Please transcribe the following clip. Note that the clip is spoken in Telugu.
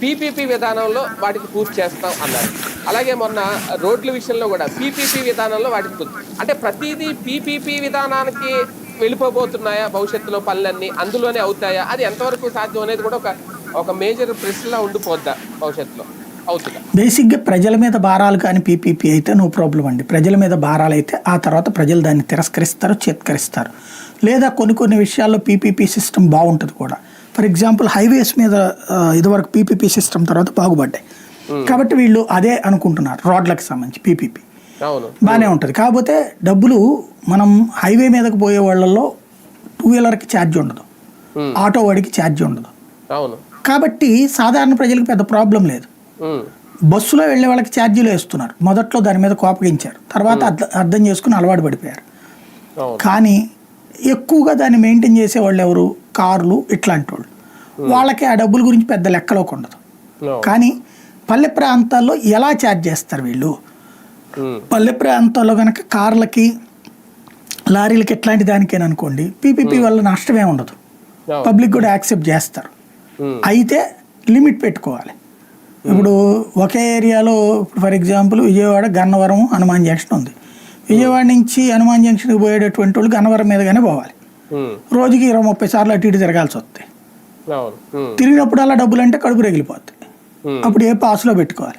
పీపీపీ విధానంలో వాటికి పూర్తి చేస్తాం అన్నారు. అలాగే మొన్న రోడ్ల విషయంలో కూడా పీపీపీ విధానంలో వాటికి పూర్తి. అంటే ప్రతిదీ పీపీపీ విధానానికి వెళ్ళిపోబోతున్నాయా భవిష్యత్తులో పనులన్నీ అందులోనే అవుతాయా? అది ఎంతవరకు సాధ్యం అనేది కూడా ఒక ఒక మేజర్ ప్రశ్నలా ఉండిపోద్దా భవిష్యత్తులో? అవుతుందా? బేసిక్గా ప్రజల మీద భారాలు కానీ పీపీపీ అయితే నో ప్రాబ్లం అండి. ప్రజల మీద భారాలు అయితే ఆ తర్వాత ప్రజలు దాన్ని తిరస్కరిస్తారు చేత్కరిస్తారు. లేదా కొన్ని కొన్ని విషయాల్లో పీపీపీ సిస్టమ్ బాగుంటుంది కూడా. ఫర్ ఎగ్జాంపుల్ హైవేస్ మీద ఇదివరకు పీపీపీ సిస్టమ్ తర్వాత బాగుపడ్డాయి. కాబట్టి వీళ్ళు అదే అనుకుంటున్నారు రోడ్లకు సంబంధించి పీపీపీ. బాగానే ఉంటుంది. కాకపోతే డబ్బులు మనం హైవే మీదకి పోయే వాళ్ళల్లో టూ వీలర్కి ఛార్జ్ ఉండదు. ఆటో వాడికి ఛార్జ్ ఉండదు. కాబట్టి సాధారణ ప్రజలకు పెద్ద ప్రాబ్లం లేదు. బస్సులో వెళ్ళే వాళ్ళకి ఛార్జీలు వేస్తున్నారు. మొదట్లో దాని మీద కోపగించారు. తర్వాత అర్థ- చేసుకుని అలవాటు పడిపోయారు. కానీ ఎక్కువగా దాన్ని మెయింటైన్ చేసే వాళ్ళు ఎవరు? కార్లు ఇట్లాంటి వాళ్ళు వాళ్ళకి ఆ డబ్బుల గురించి పెద్ద లెక్కలోకి ఉండదు. కానీ పల్లె ప్రాంతాల్లో ఎలా ఛార్జ్ చేస్తారు వీళ్ళు? పల్లె ప్రాంతాల్లో కనుక కార్లకి లారీలకి ఎట్లాంటి దానికేనా అనుకోండి పీపీపీ వల్ల నష్టమే ఉండదు. పబ్లిక్ కూడా యాక్సెప్ట్ చేస్తారు. ఉమ్, అయితే లిమిట్ పెట్టుకోవాలి. ఇప్పుడు ఒకే ఏరియాలో for example Vijayawada Gannavaram Hanuman junction ఉంది. విజయవాడ నుంచి హనుమాన్ జంక్షన్కి పోయేటటువంటి వాళ్ళు గన్నవరం మీదగానే పోవాలి. రోజుకి ఇరవై ముప్పై సార్లు అటు ఇటు తిరగాల్సి వస్తాయి. తిరిగినప్పుడు అలా డబ్బులు అంటే కడుపు రగిలిపోతాయి. అప్పుడు ఏ పాసులో పెట్టుకోవాలి?